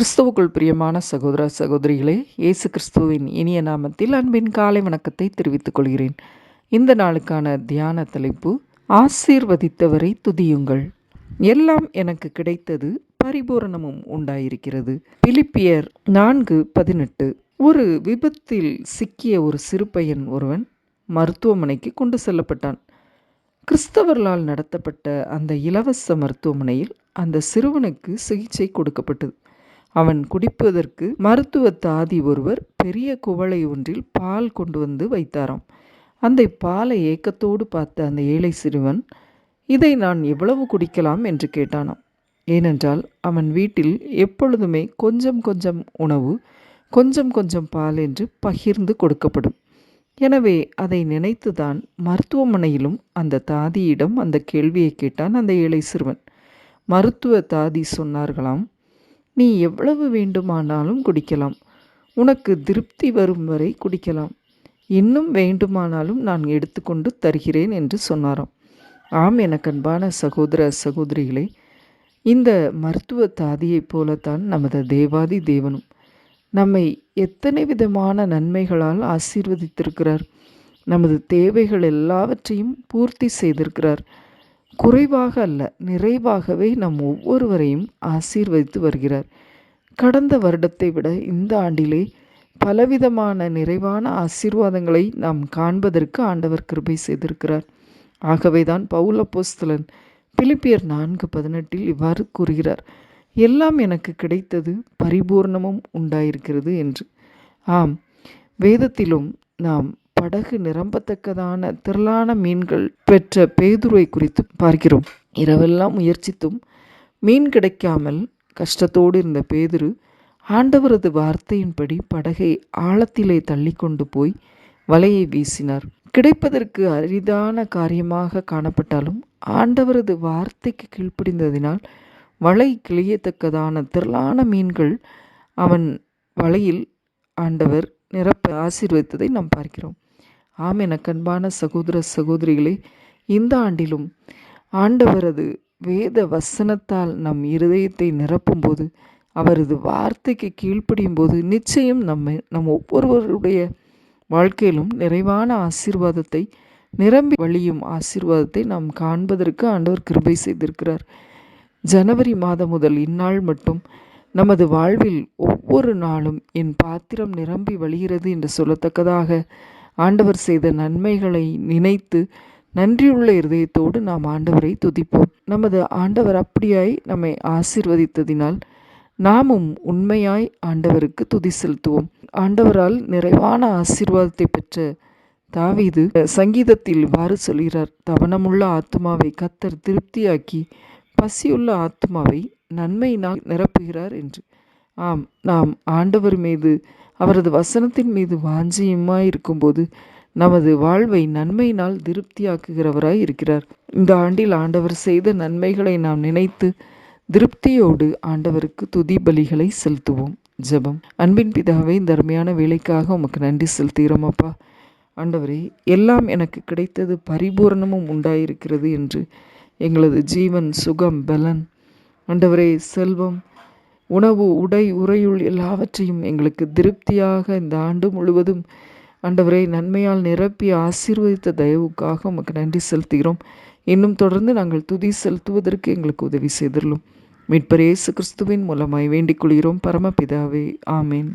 கிறிஸ்துவுக்குள் பிரியமான சகோதர சகோதரிகளே இயேசு கிறிஸ்துவின் இனிய நாமத்தில் அன்பின் காலை வணக்கத்தை தெரிவித்துக் கொள்கிறேன். இந்த நாளுக்கான தியான தலைப்பு ஆசீர்வதித்தவரை துதியுங்கள். எல்லாம் எனக்கு கிடைத்தது பரிபூரணமும் உண்டாயிருக்கிறது. பிலிப்பியர் நான்கு பதினெட்டு. ஒரு விபத்தில் சிக்கிய ஒரு சிறுபையன் ஒருவன் மருத்துவமனைக்கு கொண்டு செல்லப்பட்டான். கிறிஸ்தவர்களால் நடத்தப்பட்ட அந்த இலவச மருத்துவமனையில் அந்த சிறுவனுக்கு சிகிச்சை கொடுக்கப்பட்டது. அவன் குடிப்பதற்கு மருத்துவ தாதி ஒருவர் பெரிய குவளை ஒன்றில் பால் கொண்டு வந்து வைத்தாராம். அந்த பாலை ஏக்கத்தோடு பார்த்த அந்த ஏழை சிறுவன் இதை நான் எவ்வளவு குடிக்கலாம்? என்று கேட்டானாம். ஏனென்றால் அவன் வீட்டில் எப்பொழுதுமே கொஞ்சம் கொஞ்சம் உணவு கொஞ்சம் கொஞ்சம் பால் என்று பகிர்ந்து கொடுக்கப்படும். எனவே அதை நினைத்துதான் மருத்துவமனையிலும் அந்த தாதியிடம் அந்த கேள்வியை கேட்டான் அந்த ஏழை சிறுவன். மருத்துவ தாதி சொன்னார்களாம் நீ எவ்வளவு வேண்டுமானாலும் குடிக்கலாம். உனக்கு திருப்தி வரும் வரை குடிக்கலாம். இன்னும் வேண்டுமானாலும் நான் எடுத்துக்கொண்டு தருகிறேன் என்று சொன்னாராம். ஆம் எனக்கன்பான சகோதர சகோதரிகளே இந்த மருத்துவ தாதியைப் போலத்தான் நமது தேவாதி தேவனும் நம்மை எத்தனை விதமான நன்மைகளால் ஆசீர்வதித்திருக்கிறார். நமது தேவைகள் எல்லாவற்றையும் பூர்த்தி செய்திருக்கிறார். குறைவாக அல்ல நிறைவாகவே நம் ஒவ்வொருவரையும் ஆசீர்வதித்து வருகிறார். கடந்த வருடத்தை விட இந்த ஆண்டிலே பலவிதமான நிறைவான ஆசீர்வாதங்களை நாம் காண்பதற்கு ஆண்டவர் கிருபை செய்திருக்கிறார். ஆகவேதான் பவுல போஸ்தலன் பிலிப்பியர் நான்கு பதினெட்டில் இவ்வாறு கூறுகிறார் எல்லாம் எனக்கு கிடைத்தது பரிபூர்ணமும் உண்டாயிருக்கிறது என்று. ஆம் வேதத்திலும் நாம் படகு நிரம்பத்தக்கதான திரளான மீன்கள் பெற்ற பேதுருவை குறித்து பார்க்கிறோம். இரவெல்லாம் முயற்சித்தும் மீன் கிடைக்காமல் கஷ்டத்தோடு இருந்த பேதுரு ஆண்டவரது வார்த்தையின்படி படகை ஆழத்திலே தள்ளி கொண்டு போய் வலையை வீசினார். கிடைப்பதற்கு அரிதான காரியமாக காணப்பட்டாலும் ஆண்டவரது வார்த்தைக்கு கீழ்ப்படிந்ததினால் வலை கிளியத்தக்கதான திரளான மீன்கள் அவன் வலையில் ஆண்டவர் நிரப்ப ஆசீர்வதித்ததை நாம் பார்க்கிறோம். ஆம் என கண்பான சகோதர சகோதரிகளே இந்த ஆண்டிலும் ஆண்டவரது வேத வசனத்தால் நம் இருதயத்தை நிரப்பும்போது அவரது வார்த்தைக்கு கீழ்ப்படியும் போது நிச்சயம் நம்மை நம் ஒவ்வொருவருடைய வாழ்க்கையிலும் நிறைவான ஆசீர்வாதத்தை நிரம்பி வழியும் ஆசீர்வாதத்தை நாம் காண்பதற்கு ஆண்டவர் கிருபை செய்திருக்கிறார். ஜனவரி மாதம் முதல் இந்நாள் மட்டும் நமது வாழ்வில் ஒவ்வொரு நாளும் என் பாத்திரம் நிரம்பி வழிகிறது என்று சொல்லத்தக்கதாக ஆண்டவர் செய்த நன்மைகளை நினைத்து நன்றியுள்ள இருதயத்தோடு நாம் ஆண்டவரை துதிப்போம். நமது ஆண்டவர் அப்படியாய் நம்மை ஆசிர்வதித்ததினால் நாமும் உண்மையாய் ஆண்டவருக்கு துதி செலுத்துவோம். ஆண்டவரால் நிறைவான ஆசீர்வாதத்தை பெற்ற தாவீது சங்கீதத்தில் இவ்வாறு சொல்கிறார் தவனமுள்ள ஆத்மாவை கத்தர் திருப்தியாக்கி பசியுள்ள ஆத்மாவை நன்மையினால் நிரப்புகிறார் என்று. ஆம் நாம் ஆண்டவர் மீது அவரது வசனத்தின் மீது வாஞ்சியமாய் இருக்கும்போது நமது வாழ்வை நன்மையினால் திருப்தியாக்குகிறவராய் இருக்கிறார். இந்த ஆண்டில் ஆண்டவர் செய்த நன்மைகளை நாம் நினைத்து திருப்தியோடு ஆண்டவருக்கு துதி பலிகளை செலுத்துவோம். ஜெபம். அன்பின் பிதாவை இந்த அருமையான வேலைக்காக உமக்கு நன்றி செலுத்துகிறோம் அப்பா. ஆண்டவரே எல்லாம் எனக்கு கிடைத்தது பரிபூரணமும் உண்டாயிருக்கிறது என்று எங்களது ஜீவன் சுகம் பலன். ஆண்டவரே செல்வம் உணவு உடை உறையுள் எல்லாவற்றையும் எங்களுக்கு திருப்தியாக இந்த ஆண்டு முழுவதும் ஆண்டவரை நன்மையால் நிரப்பி ஆசீர்வதித்த தயவுக்காக உமக்கு நன்றி செலுத்துகிறோம். இன்னும் தொடர்ந்து நாங்கள் துதி செலுத்துவதற்கு எங்களுக்கு உதவி செய்துள்ளோம் இயேசு கிறிஸ்துவின் மூலமாய் வேண்டிக் கொள்கிறோம். பரமபிதாவே ஆமேன்.